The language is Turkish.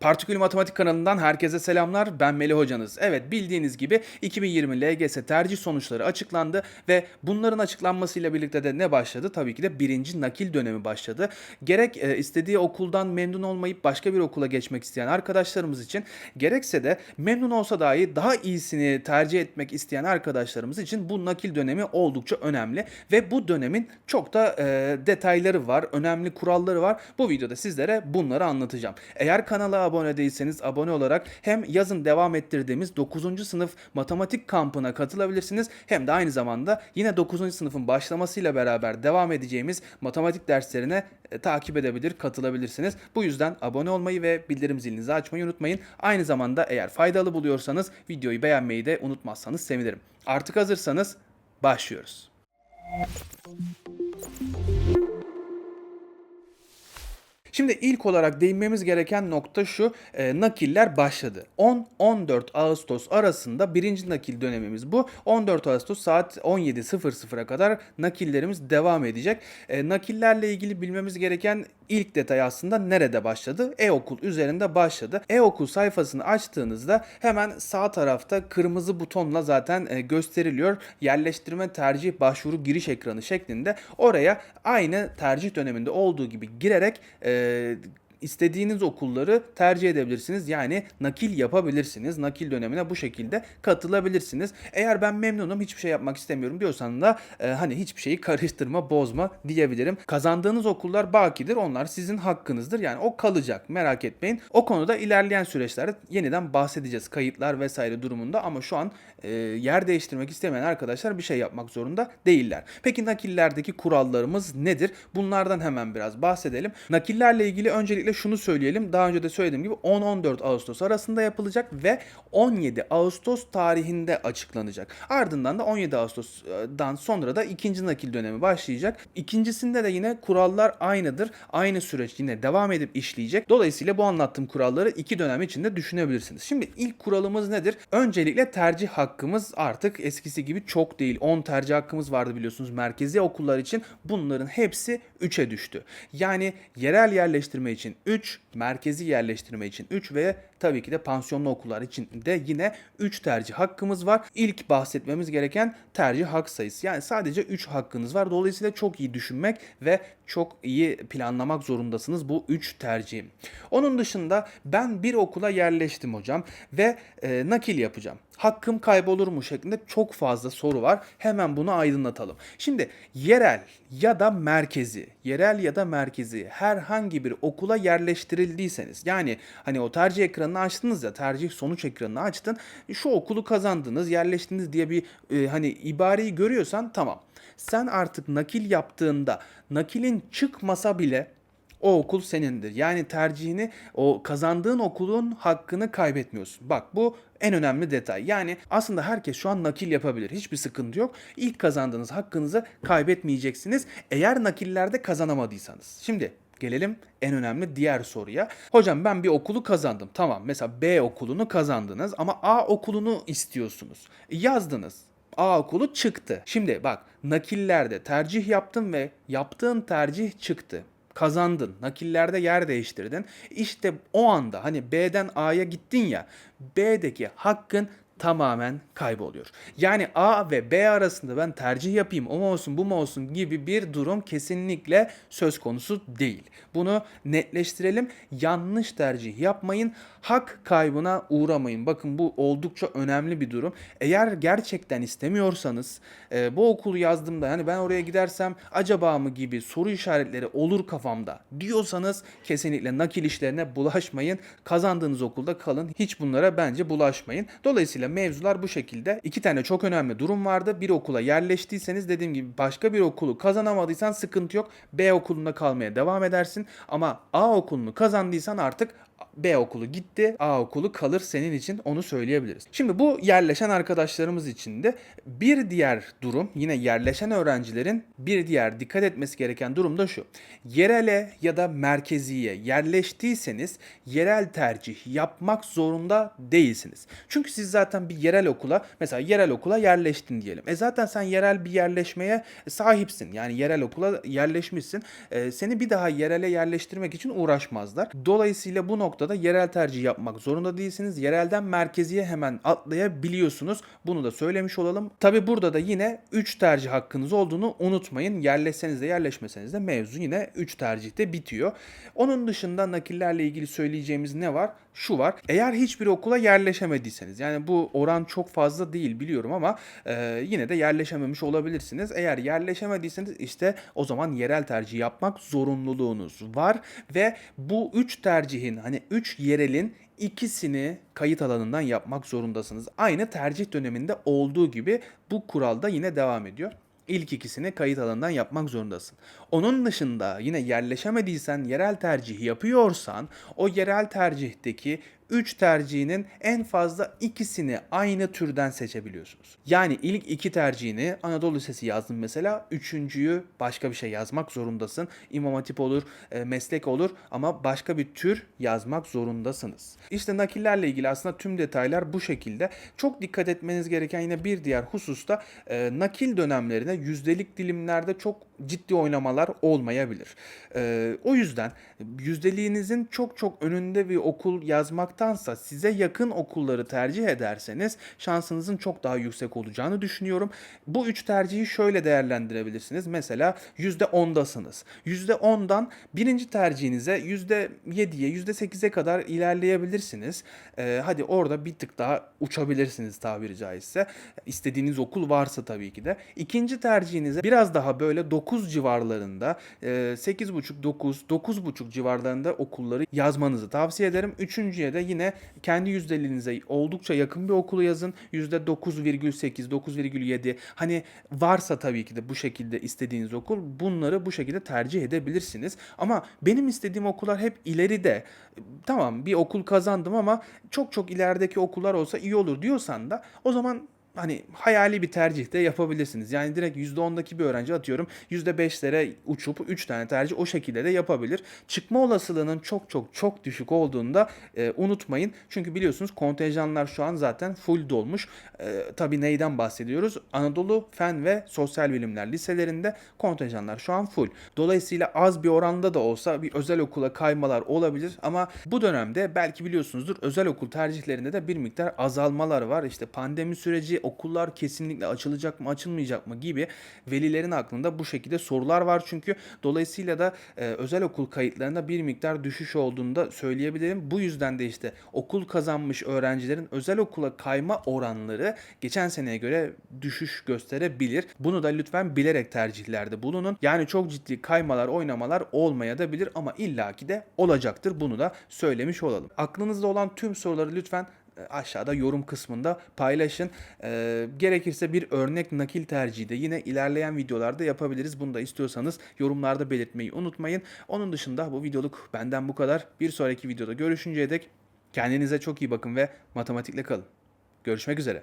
Partikül Matematik kanalından herkese selamlar. Ben Melih hocanız. Evet bildiğiniz gibi 2020 LGS tercih sonuçları açıklandı ve bunların açıklanmasıyla birlikte de ne başladı? Tabii ki de birinci nakil dönemi başladı. Gerek e, istediği okuldan memnun olmayıp başka bir okula geçmek isteyen arkadaşlarımız için gerekse de memnun olsa dahi daha iyisini tercih etmek isteyen arkadaşlarımız için bu nakil dönemi oldukça önemli ve bu dönemin çok da e, detayları var, önemli kuralları var. Bu videoda sizlere bunları anlatacağım. Eğer kanala abone değilseniz abone olarak hem yazın devam ettirdiğimiz 9. sınıf matematik kampına katılabilirsiniz hem de aynı zamanda yine 9. sınıfın başlamasıyla beraber devam edeceğimiz matematik derslerine e, takip edebilir, katılabilirsiniz. Bu yüzden abone olmayı ve bildirim zilinizi açmayı unutmayın. Aynı zamanda eğer faydalı buluyorsanız videoyu beğenmeyi de unutmazsanız sevinirim. Artık hazırsanız başlıyoruz. Şimdi ilk olarak değinmemiz gereken nokta şu. e, nakiller başladı. 10-14 Ağustos arasında birinci nakil dönemimiz bu. 14 Ağustos saat 17.00'a kadar nakillerimiz devam edecek. E, nakillerle ilgili bilmemiz gereken ilk detay aslında nerede başladı? E-okul üzerinde başladı. E-okul sayfasını açtığınızda hemen sağ tarafta kırmızı butonla zaten e, gösteriliyor. Yerleştirme tercih başvuru giriş ekranı şeklinde. Oraya aynı tercih döneminde olduğu gibi girerek e, é, istediğiniz okulları tercih edebilirsiniz. Yani nakil yapabilirsiniz. Nakil dönemine bu şekilde katılabilirsiniz. Eğer ben memnunum hiçbir şey yapmak istemiyorum diyorsan da e, hani hiçbir şeyi karıştırma, bozma diyebilirim. Kazandığınız okullar bakidir. Onlar sizin hakkınızdır. Yani o kalacak. Merak etmeyin. O konuda ilerleyen süreçlerde yeniden bahsedeceğiz. Kayıtlar vesaire durumunda ama şu an e, yer değiştirmek istemeyen arkadaşlar bir şey yapmak zorunda değiller. Peki nakillerdeki kurallarımız nedir? Bunlardan hemen biraz bahsedelim. Nakillerle ilgili öncelikle şunu söyleyelim. Daha önce de söylediğim gibi 10-14 Ağustos arasında yapılacak ve 17 Ağustos tarihinde açıklanacak. Ardından da 17 Ağustos'dan sonra da ikinci nakil dönemi başlayacak. İkincisinde de yine kurallar aynıdır. Aynı süreç yine devam edip işleyecek. Dolayısıyla bu anlattığım kuralları iki dönem içinde düşünebilirsiniz. Şimdi ilk kuralımız nedir? Öncelikle tercih hakkımız artık eskisi gibi çok değil. 10 tercih hakkımız vardı biliyorsunuz merkezi okullar için. Bunların hepsi 3'e düştü. Yani yerel yerleştirme için 3, merkezi yerleştirme için 3 ve tabii ki de pansiyonlu okullar için de yine 3 tercih hakkımız var. İlk bahsetmemiz gereken tercih hak sayısı. Yani sadece 3 hakkınız var. Dolayısıyla çok iyi düşünmek ve çok iyi planlamak zorundasınız bu 3 tercihi. Onun dışında ben bir okula yerleştim hocam ve e, nakil yapacağım. Hakkım kaybolur mu şeklinde çok fazla soru var. Hemen bunu aydınlatalım. Şimdi yerel ya da merkezi, yerel ya da merkezi herhangi bir okula yerleştirildiyseniz yani hani o tercih ekranını açtınız ya tercih sonuç ekranını açtın şu okulu kazandınız yerleştiniz diye bir e, hani ibareyi görüyorsan tamam. Sen artık nakil yaptığında nakilin çıkmasa bile o okul senindir. Yani tercihini o kazandığın okulun hakkını kaybetmiyorsun. Bak bu en önemli detay. Yani aslında herkes şu an nakil yapabilir. Hiçbir sıkıntı yok. İlk kazandığınız hakkınızı kaybetmeyeceksiniz. Eğer nakillerde kazanamadıysanız. Şimdi Gelelim en önemli diğer soruya. Hocam ben bir okulu kazandım. Tamam mesela B okulunu kazandınız ama A okulunu istiyorsunuz. E, Yazdınız. A okulu çıktı. Şimdi bak nakillerde tercih yaptın ve yaptığın tercih çıktı kazandın. Nakillerde yer değiştirdin. İşte o anda hani B'den A'ya gittin ya B'deki hakkın tamamen kayboluyor. Yani A ve B arasında ben tercih yapayım o mu olsun bu mu olsun gibi bir durum kesinlikle söz konusu değil. Bunu netleştirelim. Yanlış tercih yapmayın. Hak kaybına uğramayın. Bakın bu oldukça önemli bir durum. Eğer gerçekten istemiyorsanız e, bu okulu yazdığımda hani ben oraya gidersem acaba mı gibi soru işaretleri olur kafamda diyorsanız kesinlikle nakil işlerine bulaşmayın. Kazandığınız okulda kalın. Hiç bunlara bence bulaşmayın. Dolayısıyla mevzular bu şekilde. İki tane çok önemli durum vardı. Bir okula yerleştiyseniz dediğim gibi başka bir okulu kazanamadıysan sıkıntı yok. B okulunda kalmaya devam edersin. Ama A okulunu kazandıysan artık B okulu gitti, A okulu kalır senin için onu söyleyebiliriz. Şimdi bu yerleşen arkadaşlarımız için de bir diğer durum yine yerleşen öğrencilerin bir diğer dikkat etmesi gereken durum da şu. Yerele ya da merkeziye yerleştiyseniz yerel tercih yapmak zorunda değilsiniz. Çünkü siz zaten bir yerel okula mesela yerel okula yerleştin diyelim. E zaten sen yerel bir yerleşmeye sahipsin. Yani yerel okula yerleşmişsin. E, seni bir daha yerele yerleştirmek için uğraşmazlar. Dolayısıyla bu noktada noktada yerel tercih yapmak zorunda değilsiniz. Yerelden merkeziye hemen atlayabiliyorsunuz. Bunu da söylemiş olalım. Tabi burada da yine 3 tercih hakkınız olduğunu unutmayın. Yerleşseniz de yerleşmeseniz de mevzu yine 3 tercihte bitiyor. Onun dışında nakillerle ilgili söyleyeceğimiz ne var? Şu var. Eğer hiçbir okula yerleşemediyseniz yani bu oran çok fazla değil biliyorum ama e, yine de yerleşememiş olabilirsiniz. Eğer yerleşemediyseniz işte o zaman yerel tercih yapmak zorunluluğunuz var ve bu 3 tercihin hani 3 yerelin ikisini kayıt alanından yapmak zorundasınız. Aynı tercih döneminde olduğu gibi bu kural da yine devam ediyor. İlk ikisini kayıt alanından yapmak zorundasın. Onun dışında yine yerleşemediysen, yerel tercih yapıyorsan o yerel tercihteki 3 tercihinin en fazla ikisini aynı türden seçebiliyorsunuz. Yani ilk iki tercihini Anadolu Lisesi yazdın mesela, üçüncüyü başka bir şey yazmak zorundasın. İmam Hatip olur, e, meslek olur ama başka bir tür yazmak zorundasınız. İşte nakillerle ilgili aslında tüm detaylar bu şekilde. Çok dikkat etmeniz gereken yine bir diğer hususta e, nakil dönemlerine yüzdelik dilimlerde çok ciddi oynamalar olmayabilir. E, o yüzden yüzdeliğinizin çok çok önünde bir okul yazmaktansa size yakın okulları tercih ederseniz şansınızın çok daha yüksek olacağını düşünüyorum. Bu üç tercihi şöyle değerlendirebilirsiniz. Mesela %10'dasınız. %10'dan birinci tercihinize %7'ye %8'e kadar ilerleyebilirsiniz. Ee, hadi orada bir tık daha uçabilirsiniz tabiri caizse. İstediğiniz okul varsa tabii ki de. İkinci tercihinize biraz daha böyle 9 civarlarında e, 8,5 9 9,5 civarlarında okulları yazmanızı tavsiye ederim. Üçüncüye de yine kendi yüzdeliğinize oldukça yakın bir okulu yazın. %9,8 9,7 hani varsa tabii ki de bu şekilde istediğiniz okul bunları bu şekilde tercih edebilirsiniz. Ama benim istediğim okullar hep ileride. Tamam bir okul kazandım ama çok çok ilerideki okullar olsa iyi olur diyorsan da o zaman hani hayali bir tercih de yapabilirsiniz. Yani direkt %10'daki bir öğrenci atıyorum %5'lere uçup 3 tane tercih o şekilde de yapabilir. Çıkma olasılığının çok çok çok düşük olduğunu da e, unutmayın. Çünkü biliyorsunuz kontenjanlar şu an zaten full dolmuş. E, tabii neyden bahsediyoruz? Anadolu Fen ve Sosyal Bilimler liselerinde kontenjanlar şu an full. Dolayısıyla az bir oranda da olsa bir özel okula kaymalar olabilir ama bu dönemde belki biliyorsunuzdur özel okul tercihlerinde de bir miktar azalmalar var. İşte pandemi süreci okullar kesinlikle açılacak mı açılmayacak mı gibi velilerin aklında bu şekilde sorular var çünkü dolayısıyla da e, özel okul kayıtlarında bir miktar düşüş olduğunu da söyleyebilirim. Bu yüzden de işte okul kazanmış öğrencilerin özel okula kayma oranları geçen seneye göre düşüş gösterebilir. Bunu da lütfen bilerek tercihlerde bulunun. Yani çok ciddi kaymalar, oynamalar olmaya da bilir ama illaki de olacaktır. Bunu da söylemiş olalım. Aklınızda olan tüm soruları lütfen aşağıda yorum kısmında paylaşın. E, gerekirse bir örnek nakil tercihi de yine ilerleyen videolarda yapabiliriz. Bunu da istiyorsanız yorumlarda belirtmeyi unutmayın. Onun dışında bu videoluk benden bu kadar. Bir sonraki videoda görüşünceye dek kendinize çok iyi bakın ve matematikle kalın. Görüşmek üzere.